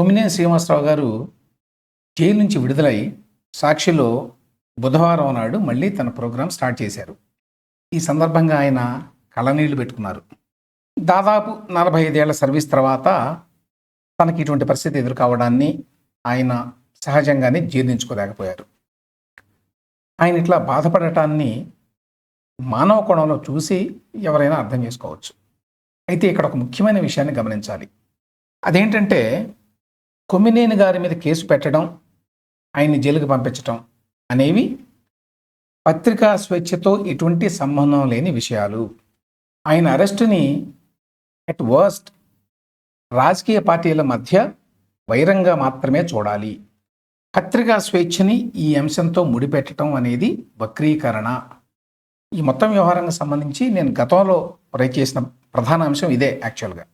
కొమ్మినేని శ్రీనివాసరావు గారు జైలు నుంచి విడుదలై సాక్షిలో బుధవారం నాడు మళ్ళీ తన ప్రోగ్రాం స్టార్ట్ చేశారు. ఈ సందర్భంగా ఆయన కళనీళ్ళు పెట్టుకున్నారు. దాదాపు నలభై ఐదేళ్ళ సర్వీస్ తర్వాత తనకి ఇటువంటి పరిస్థితి ఎదుర్కోవడాన్ని ఆయన సహజంగానే జీర్ణించుకోలేకపోయారు. ఆయన ఇట్లా బాధపడటాన్ని మానవ కోణంలో చూసి ఎవరైనా అర్థం చేసుకోవచ్చు. అయితే ఇక్కడ ఒక ముఖ్యమైన విషయాన్ని గమనించాలి. అదేంటంటే కొమ్మినేని గారి మీద కేసు పెట్టడం ఆయన్ని జైలుకు పంపించడం అనేవి పత్రికా స్వేచ్ఛతో ఎటువంటి సంబంధం లేని విషయాలు. ఆయన అరెస్టుని అట్ వర్స్ట్ రాజకీయ పార్టీల మధ్య వైరంగా మాత్రమే చూడాలి. పత్రికా స్వేచ్ఛని ఈ అంశంతో ముడిపెట్టడం అనేది వక్రీకరణ. ఈ మొత్తం వ్యవహారానికి సంబంధించి నేను గతంలో రైట్ చేసిన ప్రధాన అంశం ఇదే యాక్చువల్గా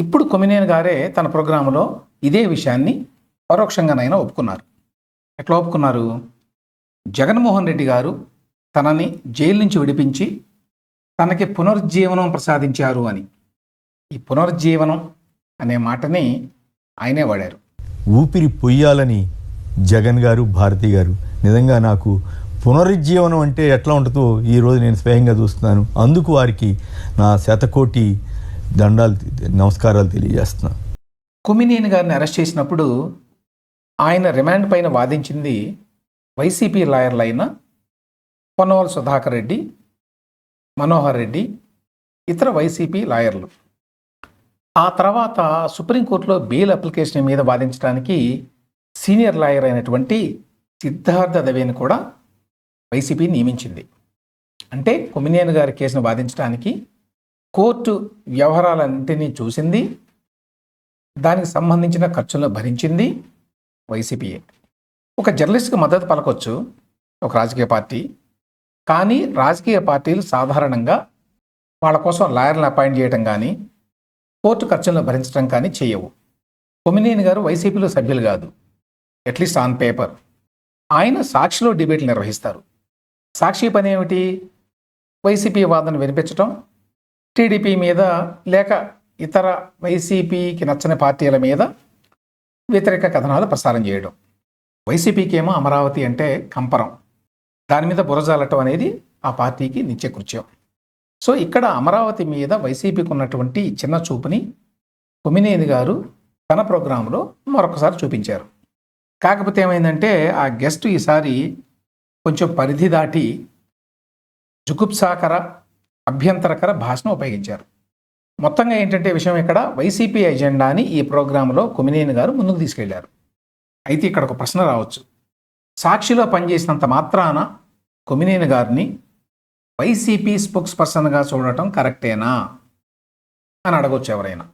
ఇప్పుడు కొమినేని గారే తన ప్రోగ్రాంలో ఇదే విషయాన్ని పరోక్షంగానైనా ఒప్పుకున్నారు. ఎట్లా ఒప్పుకున్నారు? జగన్మోహన్ రెడ్డి గారు తనని జైలు నుంచి విడిపించి తనకి పునరుజ్జీవనం ప్రసాదించారు అని. ఈ పునరుజ్జీవనం అనే మాటని ఆయనే వాడారు. ఊపిరి పొయ్యాలని జగన్ గారు భారతి గారు. నిజంగా నాకు పునరుజ్జీవనం అంటే ఎట్లా ఉంటుందో ఈరోజు నేను స్వయంగా చూస్తున్నాను. అందుకు వారికి నా శతకోటి దండాలు నమస్కారాలు తెలియజేస్తున్నాను కుమినేని గారిని అరెస్ట్ చేసినప్పుడు ఆయన రిమాండ్ పైన వాదించింది వైసీపీ లాయర్లైన పొన్నవల్ సుధాకర్ రెడ్డి మనోహర్ రెడ్డి ఇతర వైసీపీ లాయర్లు. ఆ తర్వాత సుప్రీంకోర్టులో బెయిల్ అప్లికేషన్ మీద వాదించడానికి సీనియర్ లాయర్ అయినటువంటి సిద్ధార్థ దవేని కూడా వైసీపీ నియమించింది. అంటే కొమినేని గారి కేసును వాదించడానికి కోర్టు వ్యవహారాలన్నింటినీ చూసింది. దానికి సంబంధించిన ఖర్చులను భరించింది వైసీపీఏ ఒక జర్నలిస్ట్కి మద్దతు పలకొచ్చు ఒక రాజకీయ పార్టీ. కానీ రాజకీయ పార్టీలు సాధారణంగా వాళ్ళ కోసం లాయర్లను అపాయింట్ చేయడం కానీ కోర్టు ఖర్చులను భరించడం కానీ చేయవు. కొమినేని గారు వైసీపీలో సభ్యులు కాదు. At least on paper. ఆయన సాక్షిలో డిబేట్లు నిర్వహిస్తారు. సాక్షి పని ఏమిటి? వైసీపీ వాదన వినిపించటం టీడీపీ మీద లేక ఇతర వైసీపీకి నచ్చని పార్టీల మీద వ్యతిరేక కథనాలు ప్రసారం చేయడం. వైసీపీకి ఏమో అమరావతి అంటే కంపరం. దాని మీద బురజాలటం అనేది ఆ పార్టీకి నిత్యకృత్యం సో ఇక్కడ అమరావతి మీద వైసీపీకి ఉన్నటువంటి చిన్న చూపుని కొమినేని గారు తన ప్రోగ్రాంలో మరొకసారి చూపించారు. కాకపోతే ఏమైందంటే ఆ గెస్ట్ ఈసారి కొంచెం పరిధి దాటి జుగుప్సాకర అభ్యంతరకర భాషను ఉపయోగించారు. మొత్తంగా ఏంటంటే విషయం ఇక్కడ వైసీపీ ఎజెండాని ఈ ప్రోగ్రాంలో కుమినేని గారు ముందుకు తీసుకెళ్ళారు. అయితే ఇక్కడ ఒక ప్రశ్న రావచ్చు. సాక్షిలో పనిచేసినంత మాత్రాన కొమినేని గారిని వైసీపీ స్పోక్స్ పర్సన్గా చూడటం కరెక్టేనా అని అడగొచ్చు ఎవరైనా.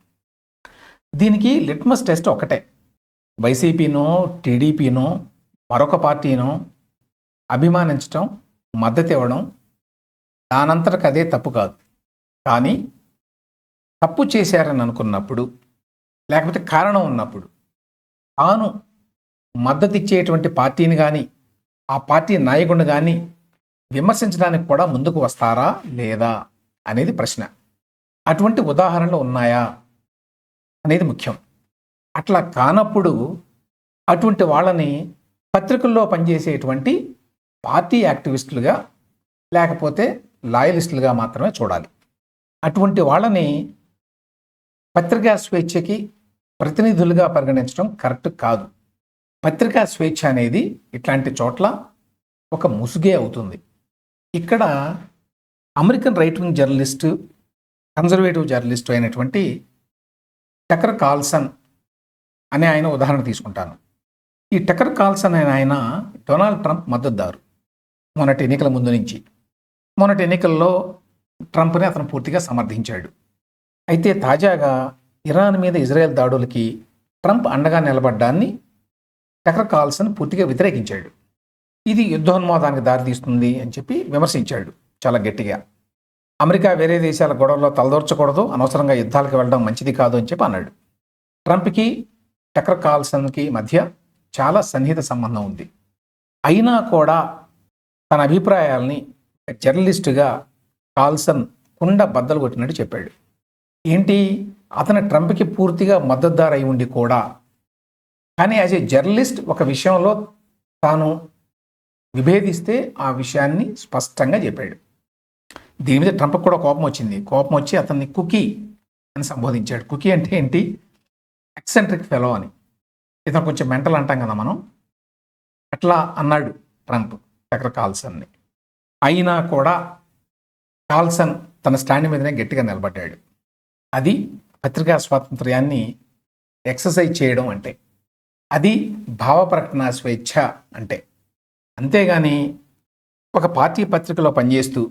దీనికి లిట్మస్ టెస్ట్ ఒకటే. వైసీపీనో టీడీపీనో మరొక పార్టీనో అభిమానించటం మద్దతు ఇవ్వడం దానంతరకు అదే తప్పు కాదు. కానీ తప్పు చేశారని అనుకున్నప్పుడు లేకపోతే కారణం ఉన్నప్పుడు తాను మద్దతు ఇచ్చేటువంటి పార్టీని కానీ ఆ పార్టీ నాయకుడిని కానీ విమర్శించడానికి కూడా ముందుకు వస్తారా లేదా అనేది ప్రశ్న. అటువంటి ఉదాహరణలు ఉన్నాయా అనేది ముఖ్యం. అట్లా కానప్పుడు అటువంటి వాళ్ళని పత్రికల్లో పనిచేసేటువంటి పార్టీ యాక్టివిస్టులుగా లేకపోతే లాయలిస్టులుగా మాత్రమే చూడాలి. అటువంటి వాళ్ళని పత్రికా స్వేచ్ఛకి ప్రతినిధులుగా పరిగణించడం కరెక్ట్ కాదు. పత్రికా స్వేచ్ఛ అనేది ఇట్లాంటి చోట్ల ఒక ముసుగే అవుతుంది. ఇక్కడ American right wing journalist conservative journalist అయినటువంటి టకర్ కాల్సన్ అనే ఆయన ఉదాహరణ తీసుకుంటాను. ఈ టకర్ కాల్సన్ అనే ఆయన డొనాల్డ్ ట్రంప్ మద్దతుదారు. మొన్నటి ఎన్నికల ముందు నుంచి. మొన్నటి ఎన్నికల్లో ట్రంప్ని అతను పూర్తిగా సమర్థించాడు. అయితే తాజాగా ఇరాన్ మీద ఇజ్రాయెల్ దాడులకి ట్రంప్ అండగా నిలబడ్డాన్ని టకర్ కాల్సన్ పూర్తిగా వ్యతిరేకించాడు. ఇది యుద్ధోన్మాదానికి దారితీస్తుంది అని చెప్పి విమర్శించాడు చాలా గట్టిగా. అమెరికా వేరే దేశాల గొడవల్లో తలదొరచకూడదు అనవసరంగా యుద్ధాలకు వెళ్ళడం మంచిది కాదు అని చెప్పి అన్నాడు. ట్రంప్కి టకర్ కాల్సన్కి మధ్య చాలా సన్నిహిత సంబంధం ఉంది. అయినా కూడా తన అభిప్రాయాల్ని జర్నలిస్టుగా కాల్సన్ కుండ బద్దలు కొట్టినట్టు చెప్పాడు. ఏంటి? అతను ట్రంప్కి పూర్తిగా మద్దతుదారు అయి ఉండి కూడా. కానీ యాజ్ ఏ జర్నలిస్ట్ ఒక విషయంలో తాను విభేదిస్తే ఆ విషయాన్ని స్పష్టంగా చెప్పాడు. దీని మీద ట్రంప్కి కూడా కోపం వచ్చింది. కోపం వచ్చి అతన్ని కుకీ అని సంబోధించాడు. కుకీ అంటే ఏంటి? ఎక్సెంట్రిక్ ఫెలో అని. ఇతను కొంచెం మెంటల్ అంటాం కదా మనం. అట్లా అన్నాడు ట్రంప్ టకర్ కాల్సన్ని. అయినా కూడా కాల్సన్ తన స్టాండ్ మీదనే గట్టిగా నిలబడ్డాడు. అది పత్రికా స్వాతంత్ర్యాన్ని ఎక్సర్సైజ్ చేయడం అంటే అది భావ ప్రకటన స్వేచ్ఛ అంటే. అంతేగాని ఒక పార్టీ పత్రికలో పనిచేస్తూ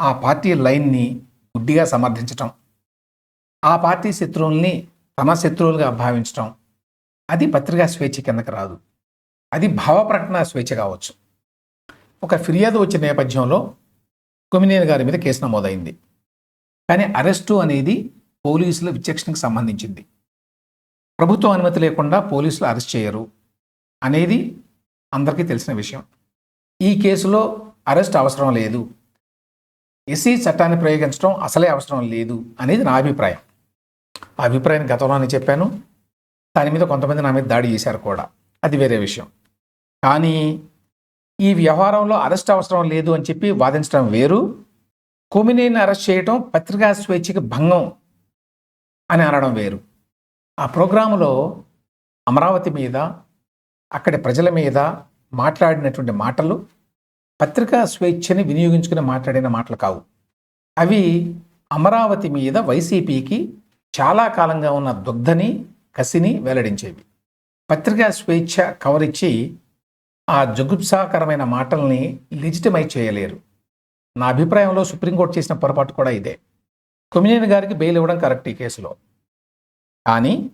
ఆ పార్టీ లైన్ని గుడ్డిగా సమర్థించటం ఆ పార్టీ శత్రువుల్ని తమ శత్రువులుగా భావించటం అది పత్రికా స్వేచ్ఛ కిందకి రాదు. అది భావ ప్రకటన స్వేచ్ఛ కావచ్చు. ఒక ఫిర్యాదు వచ్చిన నేపథ్యంలో కొమినేని గారి మీద కేసు నమోదైంది. కానీ అరెస్టు అనేది పోలీసుల విచక్షణకు సంబంధించింది. ప్రభుత్వ అనుమతి లేకుండా పోలీసులు అరెస్ట్ చేయరు అనేది అందరికీ తెలిసిన విషయం. ఈ కేసులో అరెస్ట్ అవసరం లేదు. ఎస్సీ చట్టాన్ని ప్రయోగించడం అసలే అవసరం లేదు అనేది నా అభిప్రాయం. ఆ అభిప్రాయాన్ని గతంలోనే చెప్పాను. దాని మీద కొంతమంది నా మీద దాడి చేశారు కూడా. అది వేరే విషయం. కానీ ఈ వ్యవహారంలో అరెస్ట్ అవసరం లేదు అని చెప్పి వాదించడం వేరు. కొమినేని అరెస్ట్ చేయటం పత్రికా స్వేచ్ఛకి భంగం అని అనడం వేరు. ఆ ప్రోగ్రాములో అమరావతి మీద అక్కడి ప్రజల మీద మాట్లాడినటువంటి మాటలు పత్రికా స్వేచ్ఛని వినియోగించుకుని మాట్లాడిన మాటలు కావు. అవి అమరావతి మీద వైసీపీకి చాలా కాలంగా ఉన్న దుగ్ధని కసిని వెల్లడించేవి. పత్రికా స్వేచ్ఛ కవరిచ్చి ఆ జుగుప్సాకరమైన మాటల్ని లిజిటిమైజ్ చేయలేరు. నా అభిప్రాయంలో సుప్రీంకోర్టు చేసిన పొరపాటు కూడా ఇదే. కొమినేని గారికి బెయిల్ ఇవ్వడం కరెక్ట్ ఈ కేసులో. కానీ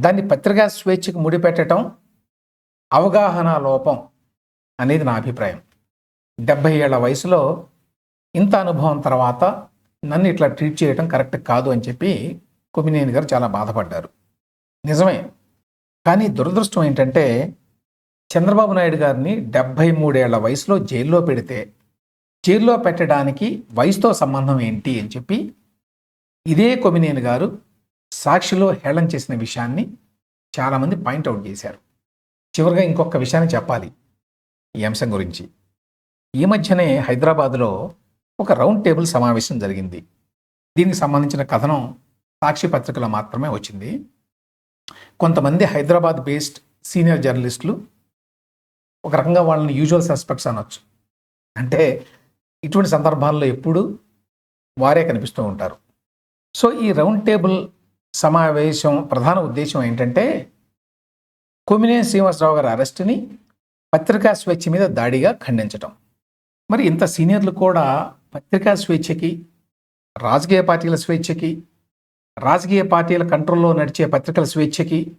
దాన్ని పత్రికా స్వేచ్ఛకు ముడిపెట్టడం అవగాహన లోపం అనేది నా అభిప్రాయం. డెబ్భై ఏళ్ళ వయసులో ఇంత అనుభవం తర్వాత నన్ను ఇట్లా ట్రీట్ చేయడం కరెక్ట్ కాదు అని చెప్పి కుమినేని గారు చాలా బాధపడ్డారు. నిజమే. కానీ దురదృష్టం ఏంటంటే చంద్రబాబు నాయుడు గారిని డెబ్భై మూడేళ్ళ వయసులో జైల్లో పెడితే జైల్లో పెట్టడానికి వయసుతో సంబంధం ఏంటి అని చెప్పి ఇదే కొమినేని గారు సాక్షిలో హేళన చేసిన విషయాన్ని చాలామంది పాయింట్అవుట్ చేశారు. చివరిగా ఇంకొక విషయాన్ని చెప్పాలి ఈ అంశం గురించి. ఈ మధ్యనే హైదరాబాద్లో ఒక రౌండ్ టేబుల్ సమావేశం జరిగింది. దీనికి సంబంధించిన కథనం సాక్షి పత్రికలో మాత్రమే వచ్చింది. కొంతమంది హైదరాబాద్ బేస్డ్ సీనియర్ జర్నలిస్టులు ఒక రకంగా వాళ్ళని యూజువల్ సస్పెక్ట్స్ అనొచ్చు. అంటే ఇటువంటి సందర్భాల్లో ఎప్పుడు వారే కనిపిస్తూ ఉంటారు. సో ఈ రౌండ్ టేబుల్ సమావేశం ప్రధాన ఉద్దేశం ఏంటంటే కొమినేని శ్రీనివాసరావు గారి అరెస్టుని పత్రికా స్వేచ్ఛ మీద దాడిగా ఖండించటం. మరి ఇంత సీనియర్లు కూడా పత్రికా స్వేచ్ఛకి రాజకీయ పార్టీల స్వేచ్ఛకి రాజకీయ పార్టీల కంట్రోల్లో నడిచే పత్రికల స్వేచ్ఛకి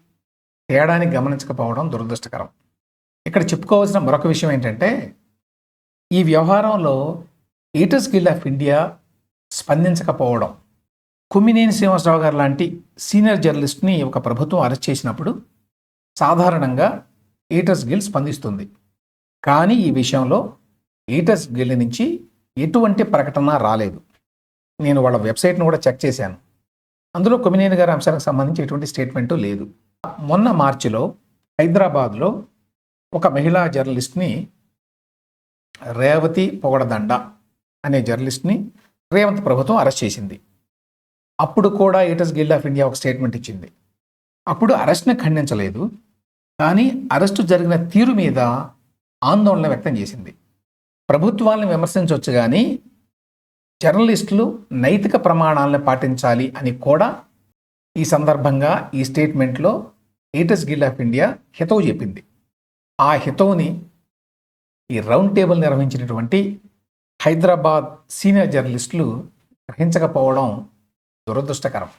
తేడాని గమనించకపోవడం దురదృష్టకరం. ఇక్కడ చెప్పుకోవాల్సిన మరొక విషయం ఏంటంటే ఈ వ్యవహారంలో ఈటర్స్ గిల్డ్ ఆఫ్ ఇండియా స్పందించకపోవడం. కుమ్మినేని శ్రీనివాసరావు గారు లాంటి సీనియర్ జర్నలిస్ట్ని ఒక ప్రభుత్వం అరెస్ట్ చేసినప్పుడు సాధారణంగా ఈటర్స్ గిల్డ్ స్పందిస్తుంది. కానీ ఈ విషయంలో ఈటర్స్ గిల్డ్ నుంచి ఎటువంటి ప్రకటన రాలేదు. నేను వాళ్ళ వెబ్సైట్ను కూడా చెక్ చేశాను. అందులో కొమ్మినేని గారి అంశానికి సంబంధించి ఎటువంటి స్టేట్మెంటు లేదు. మొన్న మార్చిలో హైదరాబాద్లో ఒక మహిళా జర్నలిస్ట్ని రేవతి పొగడదండ అనే జర్నలిస్ట్ని రేవంత్ ప్రభుత్వం అరెస్ట్ చేసింది. అప్పుడు కూడా ఈటర్స్ గిల్డ్ ఆఫ్ ఇండియా ఒక స్టేట్మెంట్ ఇచ్చింది. అప్పుడు అరెస్ట్ని ఖండించలేదు. కానీ అరెస్టు జరిగిన తీరు మీద ఆందోళన వ్యక్తం చేసింది. ప్రభుత్వాలను విమర్శించవచ్చు కానీ జర్నలిస్టులు నైతిక ప్రమాణాలను పాటించాలి అని కూడా ఈ సందర్భంగా ఈ స్టేట్మెంట్లో ఈటర్స్ గిల్డ్ ఆఫ్ ఇండియా హితవు చెప్పింది. ఆ హితవుని ఈ రౌండ్ టేబుల్ నిర్వహించినటువంటి హైదరాబాద్ సీనియర్ జర్నలిస్టులు గ్రహించకపోవడం దురదృష్టకరం.